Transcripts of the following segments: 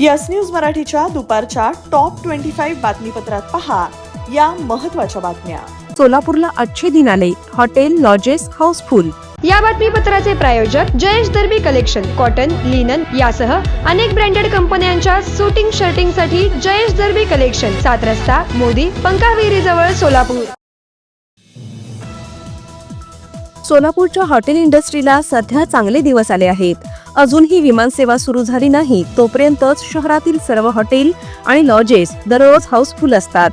Yes news मराठीच्या दुपारच्या top twenty five बातमीपत्रात पहा या महत्त्वाच्या बातम्या. सोलापूरला अच्छे दिन आले. Hotel lodges housefull. या बातमीपत्राचे प्रायोजक Jayesh Darbi collection cotton linen यासह अनेक ब्रँडेड कंपन्यांच्या सुटिंग शर्टिंगसाठी जयेश दर्बी कलेक्शन सात रस्ता मोदी पंकाविरी जवळ सोलापूर. सोलापूरच्या हॉटेल इंडस्ट्रीला सध्या चांगले दिवस आले आहेत. अजूनही विमानसेवा सुरू झाली नाही तोपर्यंतच शहरातील सर्व हॉटेल आणि लॉजेस दररोज हाऊसफुल असतात.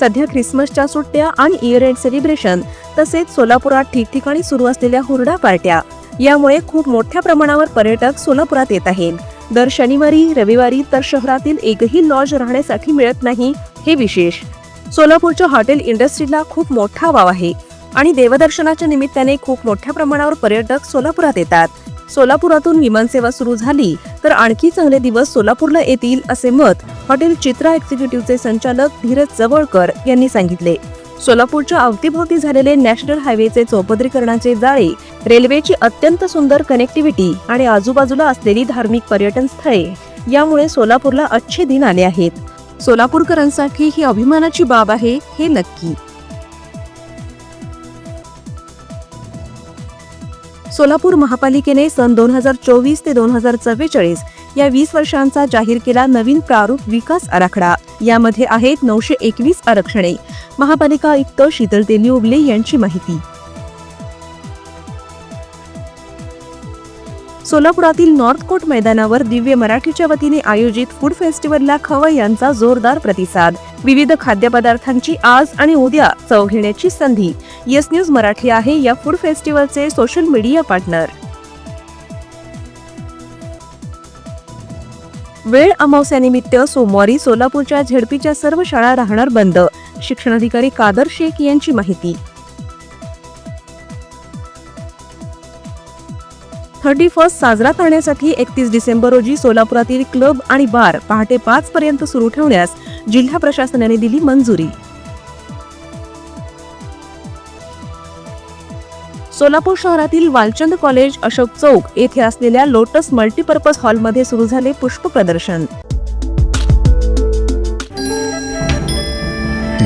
सध्या ख्रिसमसच्या सुट्ट्या आणि इयर एंड सेलिब्रेशन तसेच सोलापुरात ठिकठिकाणी सुरू असलेल्या हुरडा पार्ट्या यामुळे खूप मोठ्या प्रमाणावर पर्यटक सोलापुरात येत आहेत. दर शनिवारी रविवारी तर शहरातील एकही लॉज राहण्यासाठी मिळत नाही हे विशेष. सोलापूरच्या हॉटेल इंडस्ट्रीला खूप मोठा वाव आहे. आणि देवदर्शनाच्या निमित्ताने खूप मोठ्या प्रमाणावर पर्यटक सोलापुरात येतात. सोलापुरातून विमानसेवा सुरू झाली तर आणखी चांगले दिवस सोलापूरला येतील असे मत हॉटेल चित्रा एक्झिक्युटिव्हचे संचालक धीरज जवळकर यांनी सांगितले. सोलापूरच्या अवतीभोवती झालेले नॅशनल हायवेचे चौपदरीकरणाचे जाळे रेल्वेची अत्यंत सुंदर कनेक्टिव्हिटी आणि आजूबाजूला असलेली धार्मिक पर्यटन स्थळे यामुळे सोलापूरला अच्छे दिन आले आहेत. सोलापूरकरांसाठी ही अभिमानाची बाब आहे हे नक्की. सोलापूर महापालिकेने सन दोन हजार चोवीस ते दोन हजार चव्वेचाळीस या वीस वर्षांचा जाहीर केला नवीन प्रारूप विकास आराखडा. यामध्ये आहेत नऊशे एकवीस आरक्षणे. महापालिका आयुक्त शीतल तेली उगले यांची माहिती. सोलापुरातील नॉर्थकोट मैदानावर दिव्य मराठीच्या वतीने आयोजित फूड फेस्टिवलला खवय यांचा जोरदार प्रतिसाद. विविध खाद्यपदार्थांची आज आणि उद्या चव घेण्याची संधी. येस न्यूज मराठी आहे या फूड फेस्टिवलचे सोशल मीडिया पार्टनर. वेळ अमावस्यानिमित्त सोमवारी सोलापूरच्या झेडपीच्या सर्व शाळा राहणार बंद. शिक्षणाधिकारी कादर शेख यांची माहिती. थर्टी फर्स्ट साजरा करण्यासाठी एकतीस डिसेंबर रोजी सोलापुरातील क्लब आणि बार पहाटे पाच पर्यंत सुरू ठेवण्यास जिल्हा प्रशासनाने दिली मंजुरी. सोलापूर शहरातील वालचंद कॉलेज अशोक चौक येथे असलेल्या लोटस मल्टीपर्पज हॉलमध्ये सुरू झाले पुष्प प्रदर्शन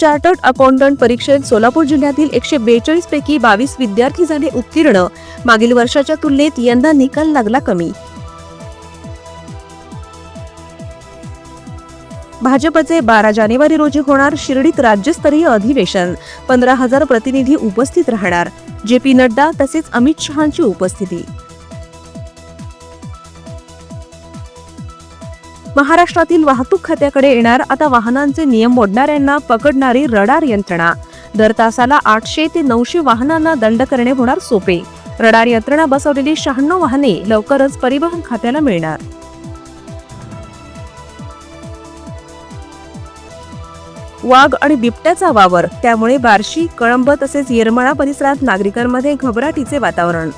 Chartered accountant परीक्षेत सोलापूर जिल्ह्यातील एकशे बेचाळीस पैकी बावीस विद्यार्थी झाले उत्तीर्ण. मागील वर्षाच्या तुलनेत यंदा निकाल लागला कमी. भाजपचे बारा जानेवारी रोजी होणार शिर्डीत राज्यस्तरीय अधिवेशन. पंधरा हजार प्रतिनिधी उपस्थित राहणार. जे पी नड्डा तसेच अमित शहांची उपस्थिती. महाराष्ट्रातील वाहतूक खात्याकडे येणार आता वाहनांचे नियम मोडणाऱ्यांना पकडणारी रडार यंत्रणा. दर तासाला आठशे ते नऊशे वाहनांना दंड करणे होणार सोपे. रडार यंत्रणा बसवलेली शहाण्णव वाहने लवकरच परिवहन खात्याला मिळणार. वाघ आणि बिबट्याचा वावर त्यामुळे बार्शी कळंब तसेच येरमळा परिसरात नागरिकांमध्ये घबराटीचे वातावरण.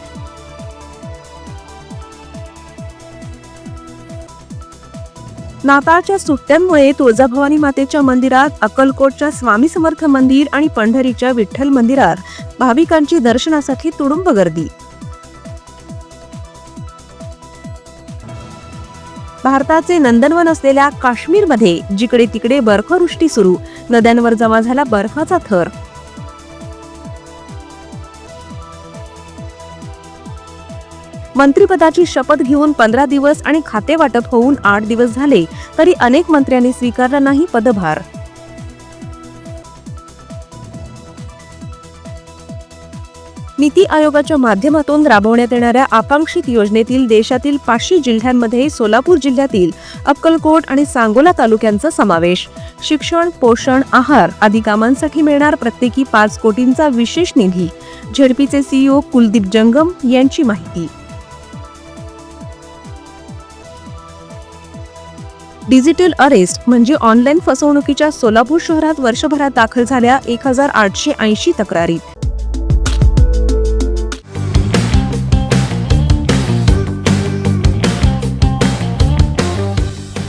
नाताळच्या सुट्ट्यांमुळे तुळजाभवानी मातेच्या मंदिरात अक्कलकोटच्या स्वामी समर्थ मंदिर आणि पंढरीच्या विठ्ठल मंदिरात भाविकांची दर्शनासाठी तुडुंब गर्दी. भारताचे नंदनवन असलेल्या काश्मीरमध्ये जिकडे तिकडे बर्फवृष्टी सुरू नद्यांवर जमा झाला बर्फाचा थर. मंत्रिपदाची शपथ घेऊन पंधरा दिवस आणि खाते वाटप होऊन आठ दिवस झाले तरी अनेक मंत्र्यांनी स्वीकारला नाही पदभार. नीती आयोगाच्या माध्यमातून राबवण्यात येणाऱ्या आकांक्षित योजनेतील देशातील पाचशे जिल्ह्यांमध्ये सोलापूर जिल्ह्यातील अक्कलकोट आणि सांगोला तालुक्यांचा समावेश. शिक्षण पोषण आहार आदी कामांसाठी मिळणार प्रत्येकी पाच कोटींचा विशेष निधी. झेडपीचे सीईओ कुलदीप जंगम यांची माहिती. डिजिटल अरेस्ट म्हणजे ऑनलाईन फसवणुकीच्या सोलापूर शहरात वर्षभरात दाखल झाल्या एक हजार आठशे ऐंशी तक्रारी.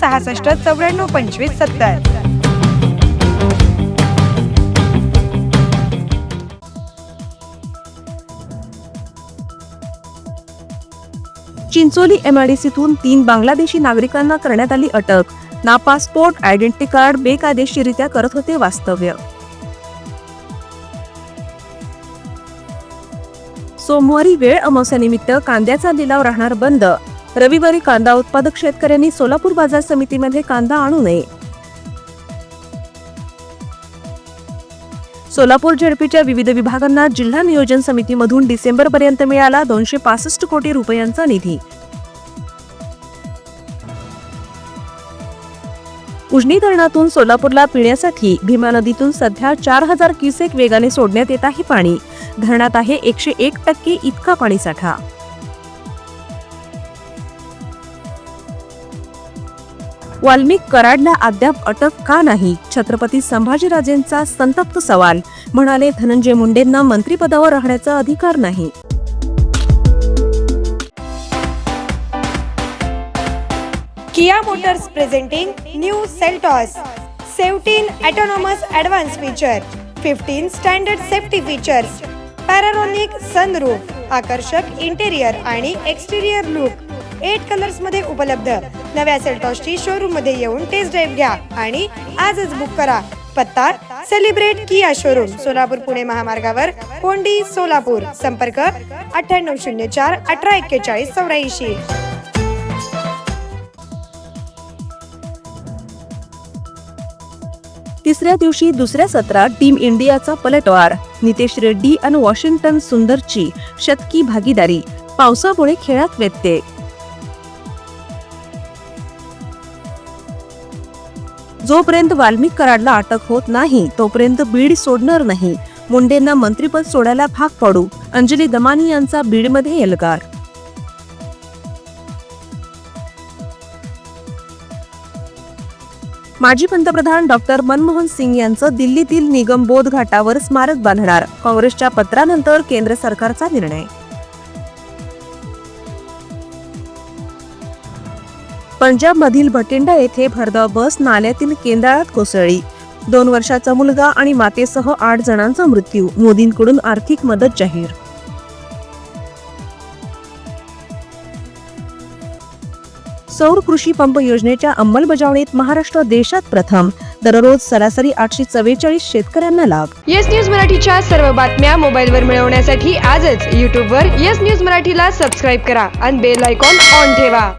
सहासष्ट चौऱ्याण्णव पंचवीस सत्तर. चिंचोली एमआयडीसीतून तीन बांगलादेशी नागरिकांना करण्यात आली अटक. नापासपोर्ट आयडेंटिटी कार्ड बेकायदेशीरित्या करत होते वास्तव्य. सोमवारी वेळ अमावस्यानिमित्त कांद्याचा लिलाव राहणार बंद. रविवारी कांदा उत्पादक शेतकऱ्यांनी सोलापूर बाजार समितीमध्ये कांदा आणू नये. सोलापूर झेडपीच्या विविध विभागांना जिल्हा नियोजन समितीमधून डिसेंबर पर्यंत मिळाला दोनशे पासष्ट कोटी रुपयांचा निधी. उजनी धरणातून सोलापूरला पिण्यासाठी भीमा नदीतून सध्या चार हजार क्युसेक वेगाने सोडण्यात येत आहे पाणी. धरणात आहे एकशे एक टक्के इतका पाणीसाठा. वाल्मिक कराडला अद्याप अटक का नाही? छत्रपती संभाजीराजेंचा संतप्त सवाल म्हणाले धनंजय मुंडेंना मंत्रिपदावर राहण्याचा अधिकार नाही. Kia Motors presenting new Seltos seventeen autonomous advance feature fifteen standard safety features panoramic sunroof आकर्षक इंटेरियर आणि एक्सटेरियर लुक. एट कलर्समध्ये उपलब्ध. नव्या सेल्टॉसची शोरूममध्ये येऊन टेस्ट ड्राईव्ह घ्या आणि आजच बुक करा. पत्ता celebrate Kia showroom Solapur Pune महामार्गावर कोंडी सोलापूर. संपर्क अठ्ठ्याण्णव शून्य चार अठरा एक्केचाळीस चौऱ्याऐंशी. तिसऱ्या दिवशी दुसऱ्या सत्रात टीम इंडियाचा पलटवार. नितेश रेड्डी आणि वॉशिंग्टन सुंदरची शतकी भागीदारी. पावसामुळे खेळात व्यत्यय. जोपर्यंत वाल्मिक कराडला अटक होत नाही तोपर्यंत बीड सोडणार नाही. मुंडेंना मंत्रिपद सोडायला भाग पाडू अंजली दमानी यांचा बीडमध्ये एल्गार. माजी पंतप्रधान डॉक्टर मनमोहन सिंग यांचं दिल्लीतील निगमबोध घाटावर स्मारक बांधणार. काँग्रेसच्या पत्रानंतर केंद्र सरकारचा निर्णय. पंजाब मधील भटिंडा येथे भरधाव बस नाल्यातील केंद्रात कोसळली. दोन वर्षाचा मुलगा आणि मातेसह आठ जणांचा मृत्यू मोदींकडून आर्थिक मदत जाहीर. सौर कृषी पंप योजनेच्या अंमलबजावणीत महाराष्ट्र देशात प्रथम दररोज सरासरी आठशे चव्वेचाळीस शेतकऱ्यांना लाभ. येस न्यूज मराठीच्या सर्व बातम्या मोबाईलवर मिळवण्यासाठी आजच यूट्यूबवर येस न्यूज मराठीला सबस्क्राईब करा आणि बेल आयकॉन ऑन ठेवा.